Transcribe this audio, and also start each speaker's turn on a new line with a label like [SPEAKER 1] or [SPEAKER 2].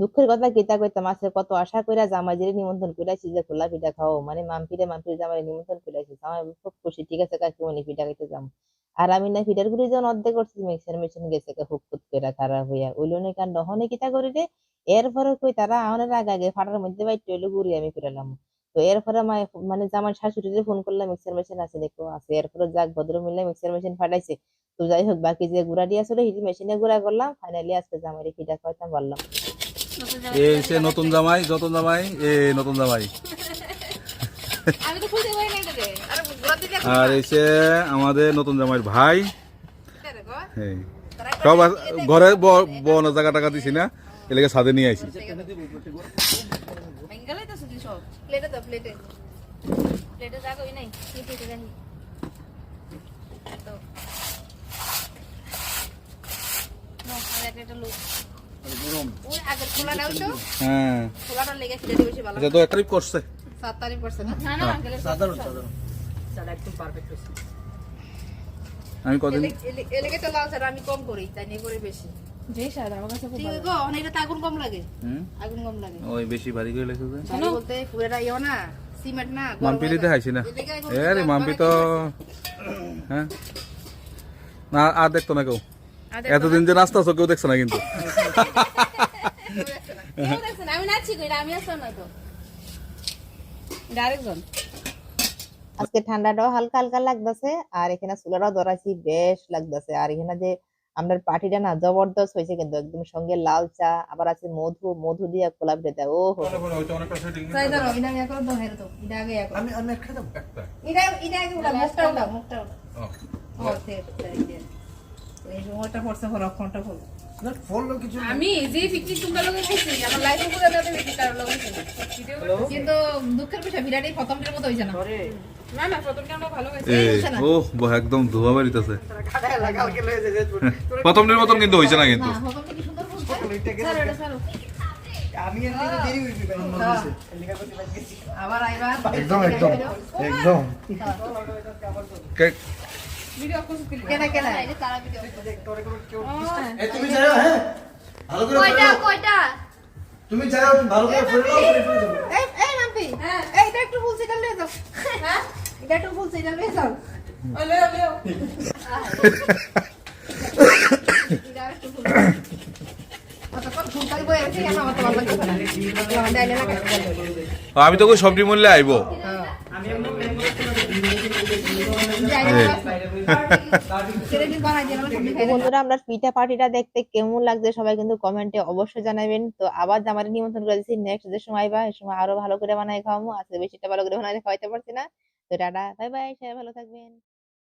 [SPEAKER 1] দুঃখের কথা কিতা কইতাম আছে কত আশা কইরা জামাইদের নিমন্ত্রণ কইরাছি যে খোলা পিঠা খাও। মানে মাম্পিরে মাম্পির জামাই নিমন্ত্রণ কইরাছি জামাই খুব খুশি। ঠিক আছে কাকিমণি পিঠা খাইতে যাম। আর আমি না পিঠার গুড়ি যখন অর্ধেক করছি মিক্সার মেশিন গেছে হুক ফুট কইরা খারাপ হইয়া। ওইলনে কান নহনে কিতা করি রে? এরপরে কই তারা আমাদের আগে আগে ফাটার মধ্যে বাইতে হইল গুড়ি আমি ফিরালাম তো এরপরে মানে জামাই শাশুড়িরে ফোন করলাম মিক্সার মেশিন আছে দেখো, আছে। এরপরে যাক ভদ্র মিলে মিক্সার মেশিন ফাটাইছে। তো যাই হোক, বাকি যে গুড়া দিয়ে আসলে হিটি মেশিনে গুড়া করলাম। ফাইনালি আজকে জামাইরে পিঠা খাওয়াইতাম পারলাম।
[SPEAKER 2] এই সে নতুন জামাই নতুন জামাই এ নতুন জামাই।
[SPEAKER 3] আরে গোড়া দিকে
[SPEAKER 2] আর এই সে আমাদের নতুন জামাইয়ের ভাই। সব ঘরে ব- বন জায়গা টাকা দিছি না এলাকা সাদে নিয়ে আইছি।
[SPEAKER 3] বেঙ্গলে
[SPEAKER 2] হ্যাঁ। তো এক করছে।
[SPEAKER 3] সাত তারিখ না? না
[SPEAKER 4] সাধারণ সাধারণ
[SPEAKER 2] আমি কদিন
[SPEAKER 3] এলেগে তো লাল স্যার আমি কম করি তাই নিয়ে করে বেশি।
[SPEAKER 5] যে স্বাদ আমার কাছে
[SPEAKER 3] ঠিক গো অনেকটা তো আগুন কম লাগে। আগুন কম লাগে।
[SPEAKER 2] ওই বেশি ভারী করে লেগেছে যে।
[SPEAKER 3] বলতে পুরোটা না সিমেন্ট না
[SPEAKER 2] মাম্পি দিতে। না। তো হ্যাঁ? না আর দেখতো না কেউ। এতদিন যে নাচতে আছো কেউ দেখছে না কিন্তু।
[SPEAKER 3] আমি নাচছি কই? আমি আসলাম না তো
[SPEAKER 5] আরেকজন।
[SPEAKER 1] আজকে ঠান্ডাটাও হালকা হালকা লাগতেছে আর এখানে চুলাটাও ধরাইছি বেশ লাগতেছে। আর এখানে যে আমরা পার্টিটা না জবরদস্ত হয়েছে কিন্তু একদম সঙ্গে লাল চা আবার আছে মধু মধু দিয়ে পিঠে দেয় ও হো।
[SPEAKER 3] মুখটা উঠা মুখটা উঠা
[SPEAKER 5] আমি যে পিকনিক তোমরা লোকে গেছি আমার লাইফে পুরো দাদা পিকনিক কার লোকে
[SPEAKER 3] কিন্তু দুঃখের বিষয় বিরাটই প্রথমটার মতো হইছে না।
[SPEAKER 5] না না প্রথমটা আমরা ভালো গেছি
[SPEAKER 2] ও বাহ, একদম ধোয়া বেরিতেছে প্রথম মতন কিন্তু হয়েছে না কিন্তু।
[SPEAKER 4] আমি দেরি হইছে হইছে।
[SPEAKER 3] আবার আইবার।
[SPEAKER 4] একদম একদম একদম।
[SPEAKER 2] কে-
[SPEAKER 5] ভিডিও করছি কি
[SPEAKER 3] কেনা কেনা।
[SPEAKER 4] এই তুমি যাও হ্যাঁ? ভালো করে
[SPEAKER 3] কয়টা
[SPEAKER 4] ফেলো।
[SPEAKER 3] কয়টা?
[SPEAKER 4] তুমি যাও ভালো করে ফেলো ফেলে ফেলে
[SPEAKER 3] এই এই মাম্পি এই এটা একটু লয়ে যাও। হ্যাঁ? এটা একটু এটা লয়ে যাও। এটা একটু
[SPEAKER 2] আমি তো কই সবজি মূল্যে আইবো।
[SPEAKER 1] বন্ধুরা, আমরা পিঠা পার্টিটা দেখতে কেমন লাগছে সবাই কিন্তু কমেন্টে অবশ্যই জানাবেন। তো আবার আমার নিমন্ত্রণ করে দিচ্ছি নেক্সট যে সময় বা সময় আরও ভালো করে বানায় খাওয়াবো। আজকে বেশিটা ভালো করে বানাই খাওয়াইতে পারছি না। তো টাটা বাই বাই সবাই ভালো থাকবেন।